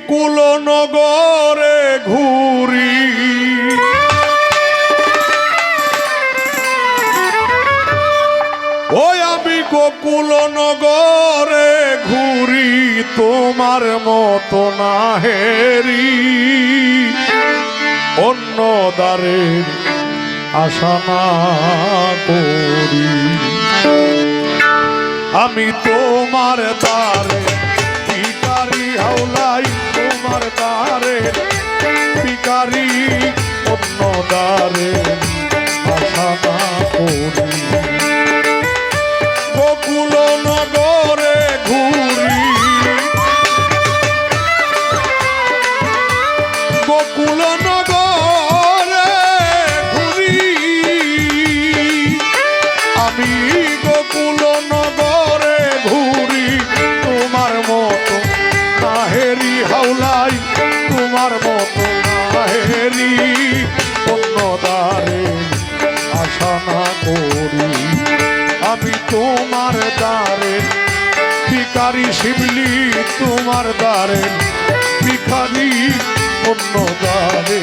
গোকুল নগরে ঘুরি। ওই আমি গোকুল নগরে ঘুরি, তোমার মতো না হেরি। অন্য দ্বারের আশা না করি। আমি তোমার দ্বারে ভিকারি হাওলাই দ্বারে ভিকারি অন্য দ্বারে আশা না করি। গোকুল নগরে ঘুরি। করি। আমি তোমার দ্বারে ভিকারি শিবলি তোমার দ্বারে ভিখারি অন্য দ্বারে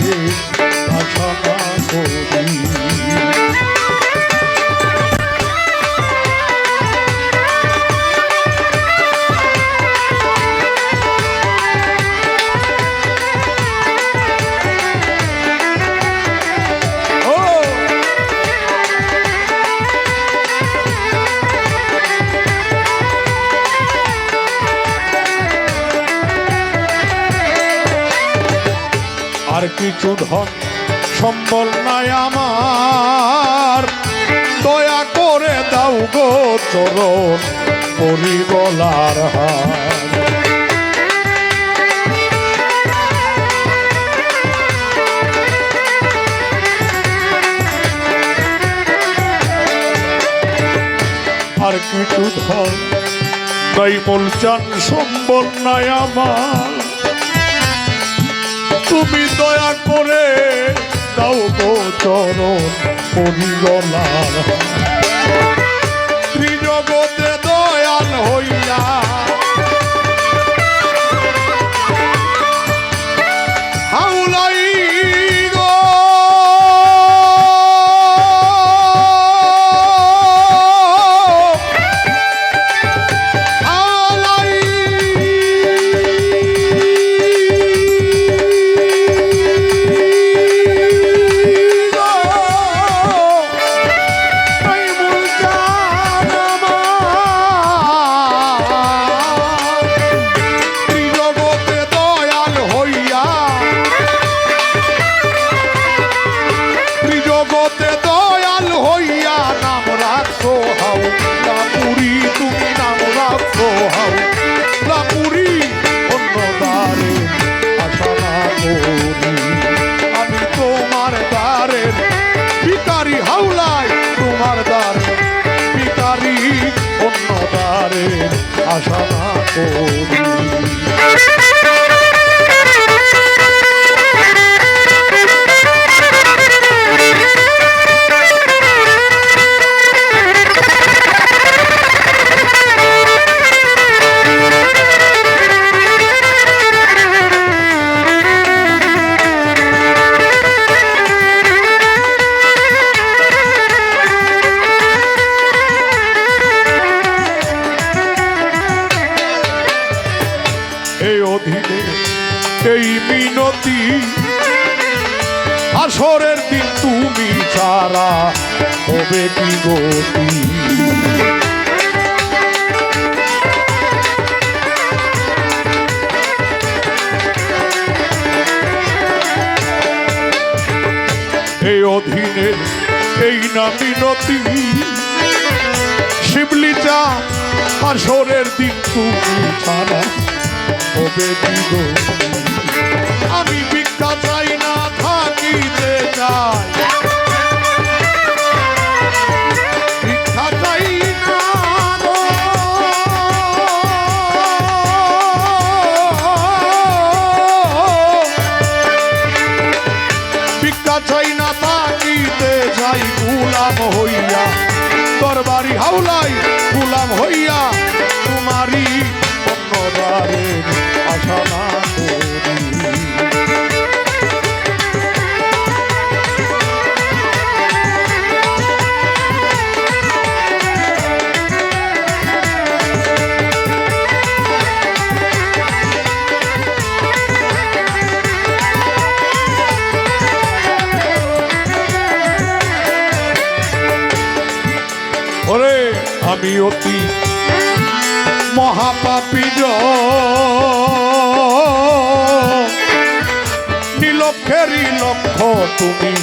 কিছু ধন সম্বল নাই আমার। দয়া করে দাও গো চরণ করি গলার আর কিছু ধন তাই বলচান সম্বল নাই আমার। তুমি দয়া করে দাও গো চরণ পরিগলার ত্রিজগতে দয়াল হইয়া না মিনতি আসরের দিন তুমি ছাড়া হবে কি গতি এই অধীনে, এই না মিনতি শিবলি চা, আসরের দিন তুমি ছাড়া হবে কি গো আমি না থাকিতে চাই। চাই না থাকিতে চাই গুলাম হইয়া দরবারি হাউলাই মহাপাপী নীলক্ষেরই লক্ষ্য তুমি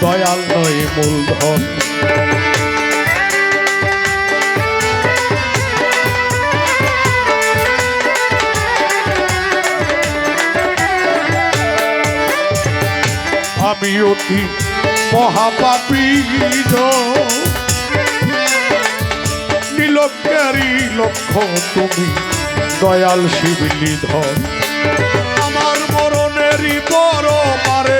দয়াল নয় মূলধন আমি অতি মহাপাপী নীলজ্ঞারী লক্ষ্য তুমি দয়াল শিবলি ধর আমার মরণেরই বড় পারে